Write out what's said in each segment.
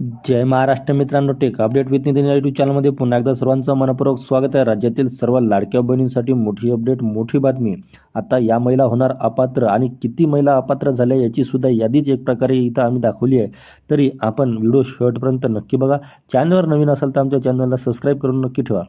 जय महाराष्ट्र मित्रांनो take update with Nitin या YouTube चॅनलमध्ये पुन्हा एकदा सर्वांचं मनपूर्वक स्वागत आहे. राज्यातील सर्व लाडक्या बहिणींसाठी मोठी अपडेट मोठी बातमी. आता या महिला होणार अपात्र आणि किती महिला अपात्र झाल्या याची सुद्धा यादीच एक प्रकारे इथं आम्ही दाखवली आहे. तरी आपण व्हिडिओ शेवटपर्यंत नक्की बघा. चॅनलवर नवीन असाल तर आमच्या चॅनलला सबस्क्राईब करून नक्की ठेवा.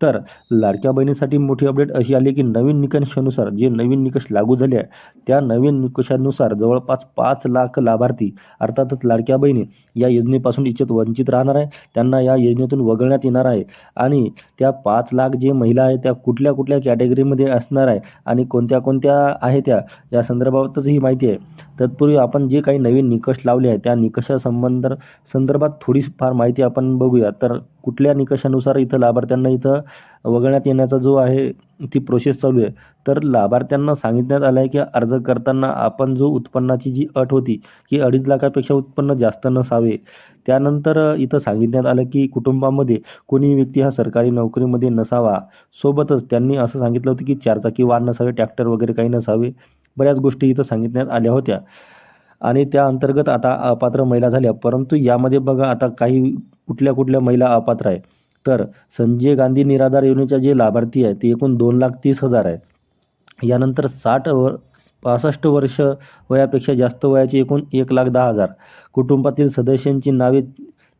तर लाडक्या बहिणीसाठी मोठी अपडेट अशी आली की नवीन निकषानुसार जे नवीन निकष लागू झाले आहे त्या नवीन निकषानुसार जवळपास पाच लाख लाभार्थी अर्थातच लाडक्या बहिणी या योजनेपासून इच्छित वंचित राहणार आहे. त्यांना या योजनेतून वगळण्यात येणार आहे. आणि त्या पाच लाख जे महिला आहेत त्या कुठल्या कुठल्या कॅटेगरीमध्ये असणार आहे आणि कोणत्या कोणत्या आहे त्या या संदर्भातच ही माहिती आहे. तत्पूर्वी आपण जे काही नवीन निकष लावले आहे त्या निकषासंबंध संदर्भात थोडीफार माहिती आपण बघूया. तर कुठल्या निकषानुसार इथं लाभार्थ्यांना इथं वगळण्यात येण्याचा जो आहे ती प्रोसेस चालू आहे. तर लाभार्थ्यांना सांगितण्यात आलं आहे की अर्ज करताना आपण जो उत्पन्नाची जी अट होती की अडीच लाखापेक्षा उत्पन्न जास्त नसावे. त्यानंतर इथं सांगितण्यात आलं की कुटुंबामध्ये कोणी व्यक्ती हा सरकारी नोकरीमध्ये नसावा. सोबतच त्यांनी असं सांगितलं होतं की चारचाकी वाहन नसावे ट्रॅक्टर वगैरे काही नसावे. बऱ्याच गोष्टी इथं सांगितण्यात आल्या होत्या. आणि त्या अंतर्गत आता अपात्र महिला झाल्या. परंतु यामध्ये बघा आता काही कुठल्या कुठल्या महिला अपात्र आहे. तर संजय गांधी निराधार योजनेच्या जे लाभार्थी आहे ते एकूण दोन लाख तीस हजार आहे. यानंतर साठ व पासष्ट वर्ष वयापेक्षा जास्त वयाचे एकूण एक लाख दहा हजार. कुटुंबातील सदस्यांची नावे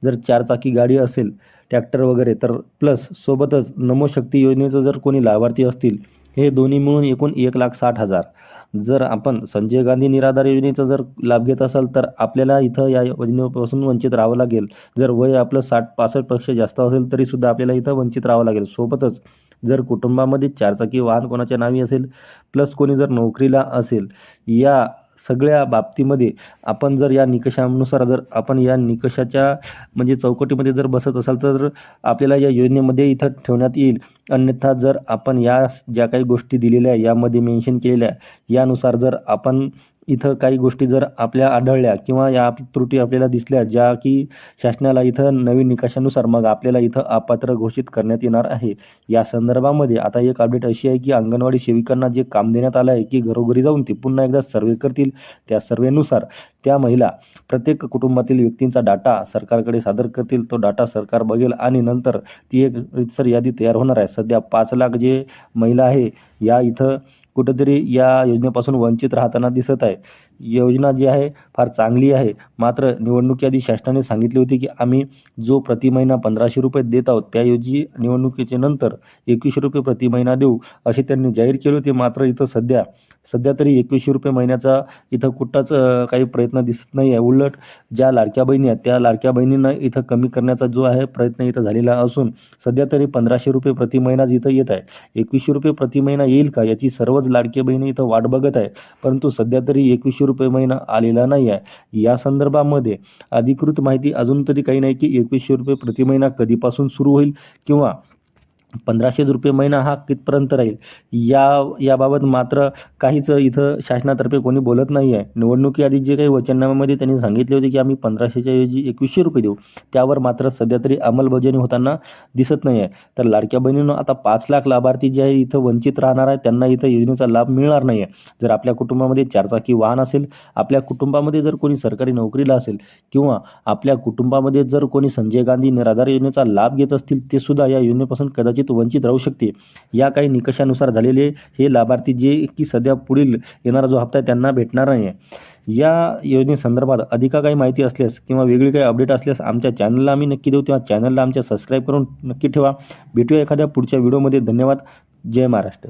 जर चारचाकी गाडी असेल ट्रॅक्टर वगैरे तर प्लस सोबतच नमोशक्ती योजनेचं जर कोणी लाभार्थी असतील हे दोन्ही मिळून एकूण एक लाख साठ हजार. जर आपण संजय गांधी निराधार योजनेचा जर लाभ घेत असाल तर आपल्याला इथं या योजनेपासून वंचित राहावं लागेल. जर वय आपलं साठ पासष्टपेक्षा जास्त असेल तरीसुद्धा आपल्याला इथं वंचित राहावं लागेल. सोबतच जर कुटुंबामध्ये चारचाकी वाहन कोणाच्या नावी असेल प्लस कोणी जर नोकरीला असेल या सगळ्या बाबतीमध्ये आपण जर या निकषानुसार जर आपण या निकषाच्या म्हणजे चौकटीमध्ये जर बसत असाल तर आपल्याला या योजनेमध्ये इथं ठेवण्यात येईल. अन्यथा जर आपण या ज्या काही गोष्टी दिलेल्या यामध्ये मेन्शन केलेल्या यानुसार जर आपण इथं काही गोष्टी जर आपल्या आढळल्या किंवा या त्रुटी आपल्याला दिसल्या ज्या की शासनाला इथं नवीन निकषानुसार मग आपल्याला इथं अपात्र घोषित करण्यात येणार आहे. या संदर्भामध्ये आता एक अपडेट अशी आहे की अंगणवाडी सेविकांना जे काम देण्यात आलं आहे की घरोघरी जाऊन ते पुन्हा एकदा सर्वे करतील. त्या सर्वेनुसार त्या महिला प्रत्येक कुटुंबातील व्यक्तींचा डाटा सरकारकडे सादर करतील. तो डाटा सरकार बघेल आणि नंतर ती एक रितसर यादी तयार होणार आहे. सध्या पाच लाख जे महिला आहे या इथं कुठंतरी या योजनेपासून वंचित राहताना दिसत आहे योजना जी आहे फार चांगली आहे. मात्र निवडणुकीआधी शासनाने सांगितले होते की आम्ही जो प्रति महिना पंधराशे रुपये देत आहोत त्याऐवजी निवडणुकीचे नंतर एकवीसशे रुपये प्रति महिना देऊ असे त्यांनी जाहीर केले होते. मात्र इथं सध्या सध्या तरी एकवीसशे रुपये महिन्याचा इथं कुठंच काही प्रयत्न दिसत नाही आहे. उलट ज्या लाडक्या बहिणी आहेत त्या लाडक्या बहिणींना इथं कमी करण्याचा जो आहे प्रयत्न इथं झालेला असून सध्या तरी पंधराशे रुपये प्रति महिनाच इथं येत आहे. एकवीसशे रुपये प्रति महिना येईल का याची सर्वच लाडकी बहिणी इथं वाट बघत आहे. परंतु सध्या तरी एकवीसशे रुपये महिना आलेला नाही आहे या संदर्भामध्ये अधिकृत माहिती अजून तरी काही नाही की एकवीसशे रुपये प्रति महिना कधीपासून सुरू होईल किंवा पंधराशे रुपये महिना हा कितपर्यंत राहील? या याबाबत मात्र काहीच इथं शासनातर्फे कोणी बोलत नाही आहे निवडणुकीआधी जे काही वचननाम्यामध्ये त्यांनी सांगितले होते की आम्ही पंधराशेच्या ऐवजी एकवीसशे रुपये देऊ. त्यावर मात्र सध्या तरी अंमलबजावणी होताना दिसत नाही आहे तर लाडक्या बहिणीनं आता पाच लाख लाभार्थी जे आहे इथं वंचित राहणार आहे त्यांना इथं योजनेचा लाभ मिळणार नाही आहे जर आपल्या कुटुंबामध्ये चारचाकी वाहन असेल आपल्या कुटुंबामध्ये जर कोणी सरकारी नोकरीला असेल किंवा आपल्या कुटुंबामध्ये जर कोणी संजय गांधी निराधार योजनेचा लाभ घेत असतील ते सुद्धा या योजनेपासून कदाचित वंचित राहू शकते. या काही निकषानुसार झालेले हे लाभार्थी जे की सध्या पुढील येणारा जो हप्ता आहे त्यांना भेटणार नाही आहे या योजनेसंदर्भात अधिक काही माहिती असल्यास किंवा वेगळी काही अपडेट असल्यास आमच्या चॅनलला आम्ही नक्की देऊ. तेव्हा चॅनलला आमच्या सबस्क्राईब करून नक्की ठेवा. भेटूया एखाद्या पुढच्या व्हिडिओमध्ये. धन्यवाद. जय महाराष्ट्र.